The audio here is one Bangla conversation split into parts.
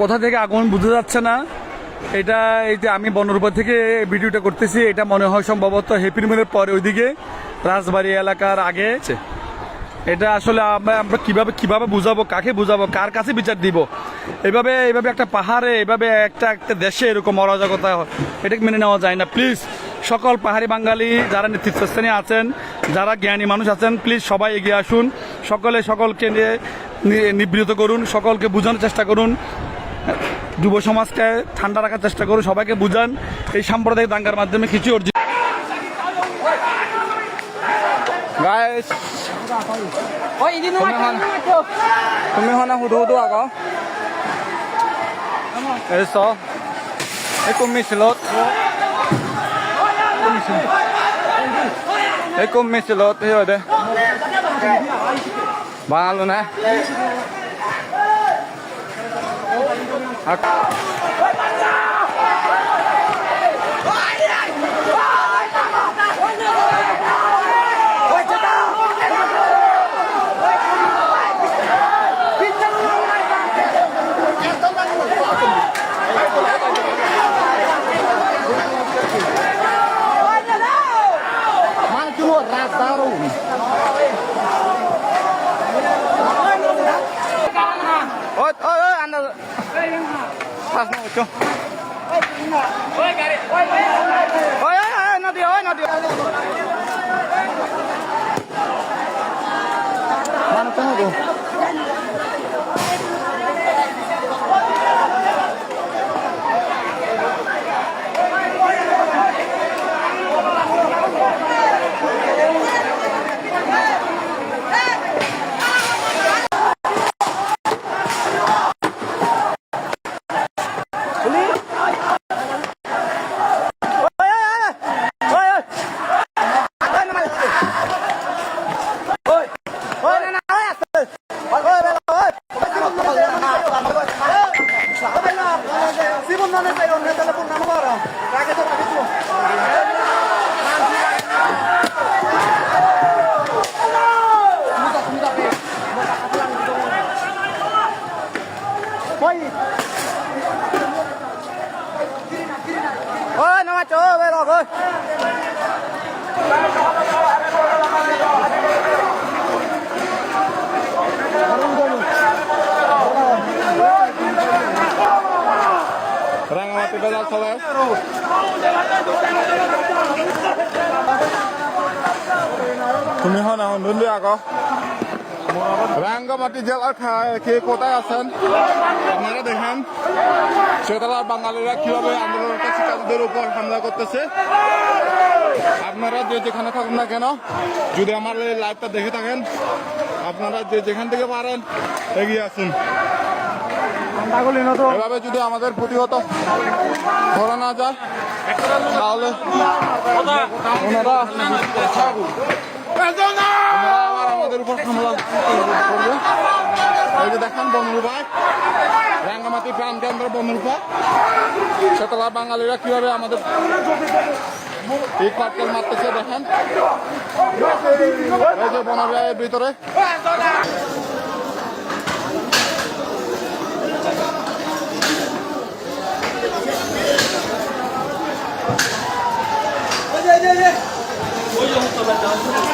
কোথা থেকে আগুন বুঝতে যাচ্ছে না। এটা এই যে আমি বনরূপা থেকে ভিডিওটা করতেছি এটা মনে হয় সম্ভবত হ্যাপি মিলের পরে ওইদিকে রাজবাড়ি এলাকার আগে। এটা আসলে আমরা আমরা কীভাবে কীভাবে বুঝাবো কাকে বুঝাবো কার কাছে বিচার দিব? এভাবে এভাবে একটা পাহাড়ে এভাবে একটা একটা দেশে এরকম অরাজকতা এটা মেনে নেওয়া যায় না। প্লিজ সকল পাহাড়ি বাঙালি যারা নেতৃত্বস্থানে আছেন যারা জ্ঞানী মানুষ আছেন প্লিজ সবাই এগিয়ে আসুন। সকলে সকলকে নিয়ে নিবৃত করুন সকলকে বোঝানোর চেষ্টা করুন। যুব সমাজকে ঠান্ডা রাখার চেষ্টা করুন, সবাইকে বুঝান। এই সাম্প্রদায়িক দাঙ্গার মাধ্যমে কিছু অর্জিত. তুমি হনা হুদু হুদু আকৌ এই চ এই কুম্মি সেই দে। ভালো নে? ಹಾಕಿ Haz mucho. ¡Oye, oye, no tío, oye, no tío! Mano, tengo Please. Ơi. Rangamati বাজার চলে। তুমি হন নুনলি আকৌ রাঙ্গামাটি জেলার খা- কে কোথায় আছেন? আপনারা দেখেন। সেতলার বাঙালিরা কীভাবে আন্দোলনরত শিক্ষার্থীদের উপর হামলা করতেছে? আপনারা যে যেখানে থাকুন না কেন, যদি আমার এই লাইভটা দেখে থাকেন, আপনারা যে যেখান থেকে পারেন, এগিয়ে আসুন। এভাবে যদি আমাদের প্রতিহত করা না যায়, তাহলে আবার আমাদের উপর হামলা করবে। এই যে দেখেন বনরূপায় রাঙ্গামাটি প্রাণ কেন্দ্র বনরূপা সেতলা বাঙালিরা কীভাবে আমাদের ইট পাটকেল মারতেছে দেখেন এই যে বনবিহারের ভিতরে Uyo,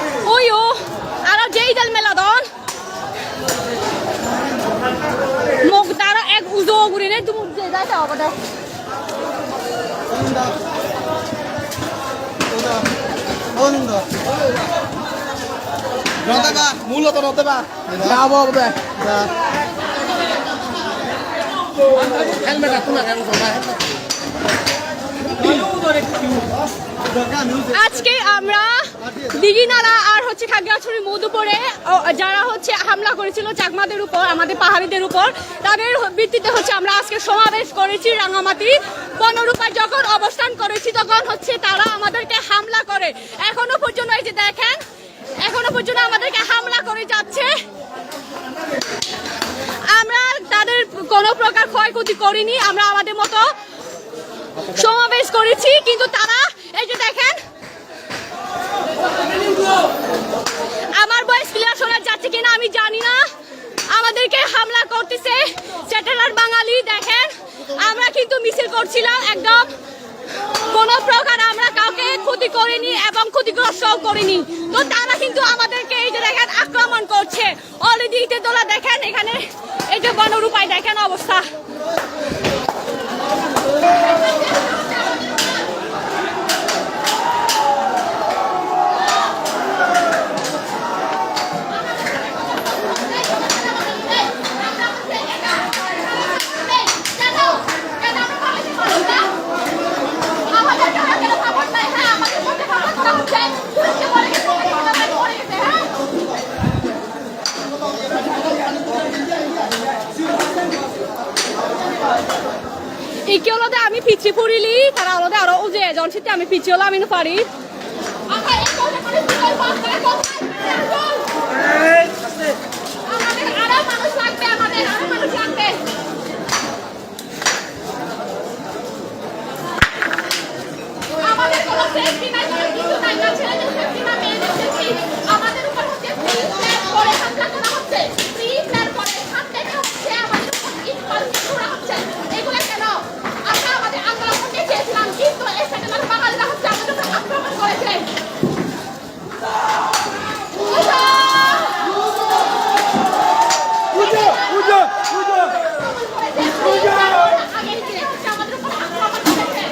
তুমি যে যাইতে হবে দে মূলত নতে বা যাব হবে হেলমেট আছে না আজকে আমরা দিঘিনালা আর হচ্ছে খাগড়াছড়ি মধুপুরে যারা হচ্ছে হামলা করেছিল চাকমাদের উপর, আমাদের পাহাড়িদের উপর, তাদের ভিত্তিতে হচ্ছে আমরা আজকে সমাবেশ করেছি রাঙামাটি। বনরূপায় যখন অবস্থান করেছি, তখন হচ্ছে তারা আমাদেরকে হামলা করে। এখনও পর্যন্ত এই যে দেখেন, এখনও পর্যন্ত আমাদেরকে হামলা করে যাচ্ছে। আমরা তাদের কোনো প্রকার ক্ষয়ক্ষতি করিনি, আমরা আমাদের মতো সমাবেশ করেছি, কিন্তু তারা এই দেখেন। আমার বয়স ক্লিয়ার শোনা যাচ্ছে কিনা আমি জানি না। আমাদেরকে হামলা করতেছে চ্যাটেলার বাঙালি, দেখেন। আমরা কিন্তু মিছিল করছিলাম, একদম কোনো প্রকার আমরা কাউকে ক্ষতি করিনি এবং ক্ষতিগ্রস্ত করিনি। তো তারা কিন্তু আমাদেরকে এই যে দেখেন আক্রমণ করছে। অলরেডি ইটের দোলা দেখেন এখানে। এই যে বনরূপায় দেখেন অবস্থা। ইকে হলো আমি পিছি ফুরিলি তারা হলো আরও উজে জন সিতে আমি পিছি হলো আমি পারি। আমাদের আরও মানুষ লাগবে আমাদের আরও মানুষ লাগবে আমাদের কোনো সেফটি নাই কোনো কিছু নাই। না, ছেলেদের সেফটি না, মেয়েদের সেফটি আমাদের উপর হচ্ছে করে হামলা করা হচ্ছে ফ্রি প্ল্যান করে হাত থেকে হচ্ছে আমাদের উপর ইটপাল করা হচ্ছে এগুলো কেন আমরা আমাদের আন্দোলন করতে চেয়েছিলাম কিন্তু এই সেটেলার বাঙালিরা হচ্ছে আমাদের উপর আক্রমণ করেছে আগের দিনে হচ্ছে আমাদের উপর আক্রমণ করেছে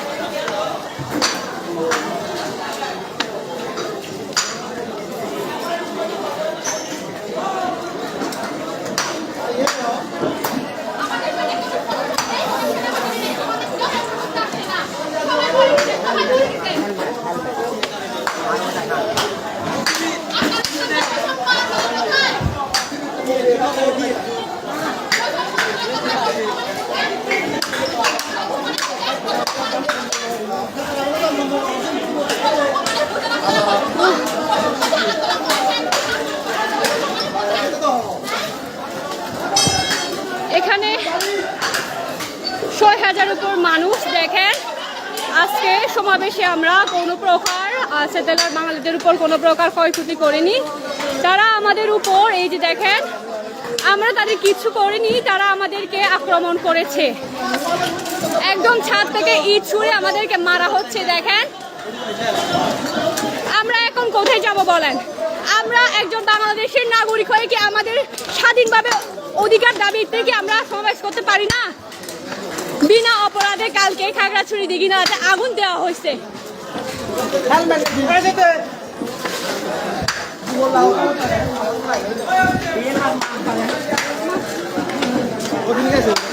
আমাদের মানে কোনো সমস্যা নেই আমাদের জন্য সমস্যা আছে না সবাই বলে দিতে সবাই বলে দিতে এখানে ছয় হাজার উপর মানুষ, দেখেন। আজকে সমাবেশে আমরা কোনো প্রকার সেটেলার বাঙালিদের উপর কোনো প্রকার ক্ষয়ক্ষতি করিনি। তারা আমাদের উপর, এই যে দেখেন, আমরা তাদের কিছু করিনি, তারা আমাদেরকে আক্রমণ করেছে। একদম ছাদ থেকে ইট ছুঁড়ে আমাদেরকে মারা হচ্ছে, দেখেন। আমরা এখন কোথায় যাব বলেন? আমরা একজন বাংলাদেশের নাগরিক হয়ে কি আমাদের স্বাধীনভাবে অধিকার দাবিতে কি আমরা সমাবেশ করতে পারি না? বিনা অপরাধে কালকে খাগড়াছড়ি দিঘিনাতে আগুন দেওয়া হয়েছে। গেছে?